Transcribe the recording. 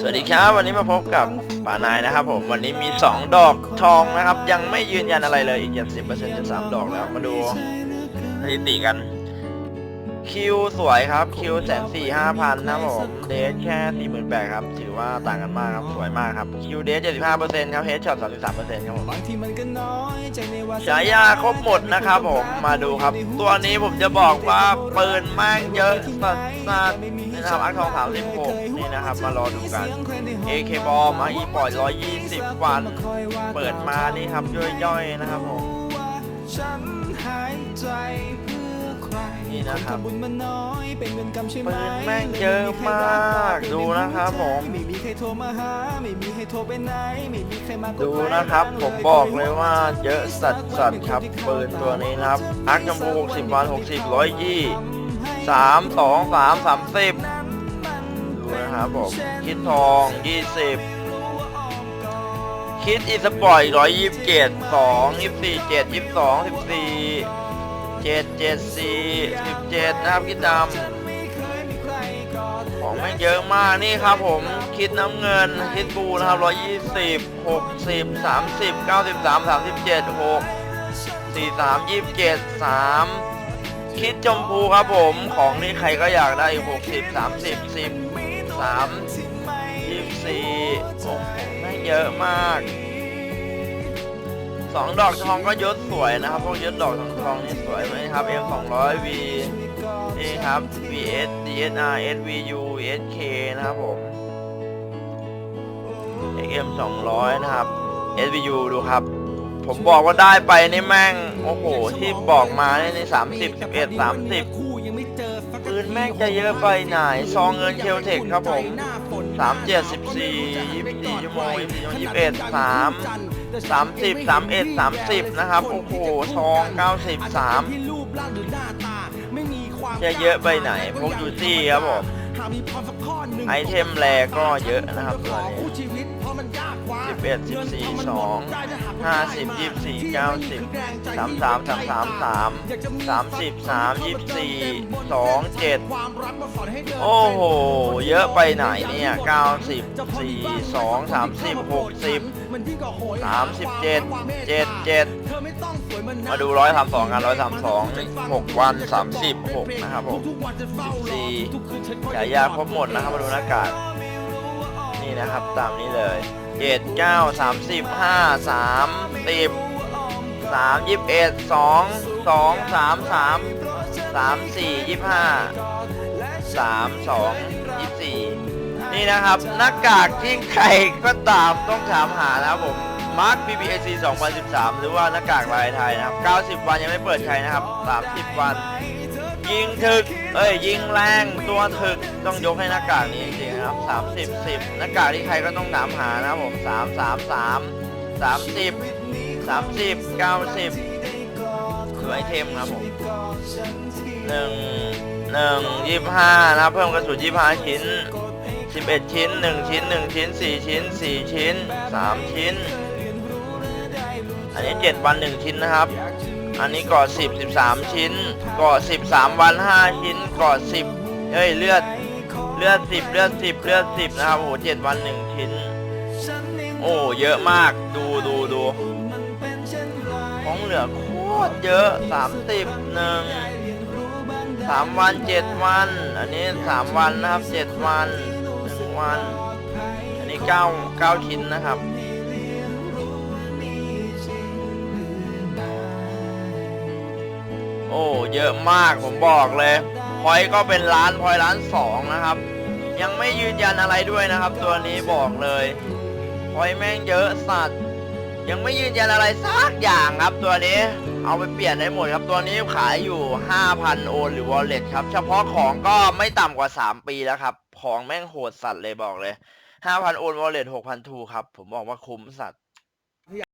สวัสดีครับ วันนี้มาพบกับป่านายนะครับผม วันนี้มี 2 ดอกทองนะครับ ยังไม่ยืนยันอะไรเลยอีกยังสิบเปอร์เซ็นต์จะสามดอกแล้วมาดูสถิติกัน คิวสวยครับ คิวแสนสี่ห้าพันนะครับผมเดทแค่สี่หมื่นแปดครับ ถือว่าต่างกันมากครับ สวยมากครับ คิวเดทเจ็ดสิบห้าเปอร์เซ็นต์ครับเฮดช็อตสามสิบสามเปอร์เซ็นต์ครับผมบางทีมันก็น้อยใจในว่าฉายาครบหมดนะครับผม มาดูครับ ตัวนี้ผมจะบอกว่าปืนแม่งเยอะสัสสัสนี่นะครับอักทองสามสิบหกนี่นะครับ มารอดูกัน AK บอมอีปล่อยร้อยยี่สิบวัน เปิดมานี่ครับย่อยๆนะครับผมฉั นหายใจเพื่อใครนี่นะครับทำบุญมาน้อยเป็นเงินกำใช่ไหมปืนแม่งเยอะมากดูนะครับผมไม่มีใครโทรมาหาไม่มีใครโทรไปไหนไม่มีใครมากดูนะครับผมบอกเลยว่าเยอะสัสสัสครับปืนตัวนี้นะครับอักจำพูหกสิบวันหกสิบร้อยยี่สามสองสามสามสิบดูนะครับผมคิดทองยี่สิบคิดอีสปอร์ตร้อยยี่สิบเจ็ดสองยี่สิบสี่เจ็ดยี่สิบสองสิบสี่ เจ็ดเจ็ดสี่สิบเจ็ดนะครับคิดดำของไม่งเยอะมากนี่ครับผมคิดน้ำเงินคิดบูนะครับร้อยยี่สิบหกสิบสามสิบเก้าสิบสามสามสิบเจ็ดหกสี่สามยี่สิบเจ็ดสามคิดชมพูครับผมของนี่ใครก็อยากได้หกสิบสามสิบสิบสามยี่สิบสี่โอ้โหแม่งเยอะมาก สองดอกทองก็ยศสวยนะครับพวกยศดอกทองทองนี่สวยไหมครับ M 2 0 0 V นี่ครับ VS DSR SVU SK นะครับผม XM 200 นะครับ SVU ดูครับ ผมบอกว่าได้ไปนี่แม่ง โอ้โห ที่บอกมาเนี่ยใน30 11 30คู่ยังไม่เจอสักปื นแม่งจะเยอะไปไหนซองเงินเคลเทคครับผม3 7 14 24ชั่วโมง24ชั่วโมง21 3 30 31 30นะครับโอ้โหซอง93ที่รูปร่างหรือหน้าตาไม่มีความจะเยอะไปไหนพวกยูซี่ครับผม หากมีพรสักข้อหนึ่งไอเทมแรก็เยอะนะครับตัวนี้คู่ชีวิตเพราะมันยากกว่าสิบเอ็ดสิบสี่สองห้าสิบยี่สิบสี่เก้าสิบสามสามสามสามสามสามสิบสามยี่สิบสี่สองเจ็ดความรักมาสอนให้เดินโอ้โห เยอะไปไหนเนี่ยเก้าสิบสี่สองสามสิบหกสิบ มันยิ่งกว่าโหยสามสิบเจ็ดเจ็ดเจ็ดเธอไม่ต้องสวยเหอนมาดูร้อยสามสองกันร้อยสามสองหกวันสามสิบหกนะครับผมทุกๆวันจะเฝ้ารอสี่ทุกๆคืนฉันก็ฉายาครบหมดนะครับมาดูหน้ากากนี่นะครับตามนี้เลยเจ็ดเก้าสามสิบห้าสามสิบสามยี่สิบเอ็ดสองสองสามสามสามสี่ยี่สิบห้าสามสองยี่สิบสี่ นี่นะครับ หน้ากากที่ใครก็ตามต้องถามหานะครับผมมาร์ค BBAC 2013 หรือว่าหน้ากากลายไทยนะครับ 90 วันยังไม่เปิดใช้นะครับ 30 วัน ยิงถึก เอ้ย ยิงแรงตัวถึกต้องยกให้หน้ากากนี้จริงๆนะครับสามสิบสิบหน้ากากที่ใครก็ต้องถามหานะครับผมสามสามสามสามสิบสามสิบเก้าสิบคือไอเทมครับผมหนึ่งหนึ่งยี่ห้านะเพิ่มกระสุนยี่ห้าชิ้น สิบเอ็ดชิ้นหนึ่งชิ้นหนึ่งชิ้นสี่ชิ้นสี่ชิ้นสามชิ้น อันนี้เจ็ดวันหนึ่งชิ้นนะครับ อันนี้ก่อสิบสิบสามชิ้น ก่อสิบสามวันห้าชิ้น ก่อสิบเอ้ยเลือดเลือดสิบเลือดสิบเลือดสิบนะครับ โอ้โหเจ็ดวันหนึ่งชิ้น โอ้เยอะมากดูดูดูของเหลือโคตรเยอะสามสิบหนึ่งสามวันเจ็ดวัน อันนี้สามวันนะครับเจ็ดวัน วันอันนี้เก้าเก้าชิ้นนะครับโอ้เยอะมากผมบอกเลยพอยก็เป็นล้านพอยล้านสองนะครับ ยังไม่ยืนยันอะไรด้วยนะครับ ตัวนี้บอกเลยพอยแม่งเยอะสัตว์ ยังไม่ยืนยันอะไรสักอย่างครับตัวนี้ เอาไปเปลี่ยนได้หมดครับตัวนี้ขายอยู่ 5,000 โอนหรือวอลเล็ตครับ เฉพาะของก็ไม่ต่ำกว่า 3 ปีแล้วครับ ของแม่งโหดสัตว์เลยบอกเลย 5,000 โอนวอลเล็ต6,000ทูครับ ผมบอกว่าคุ้มสัตว์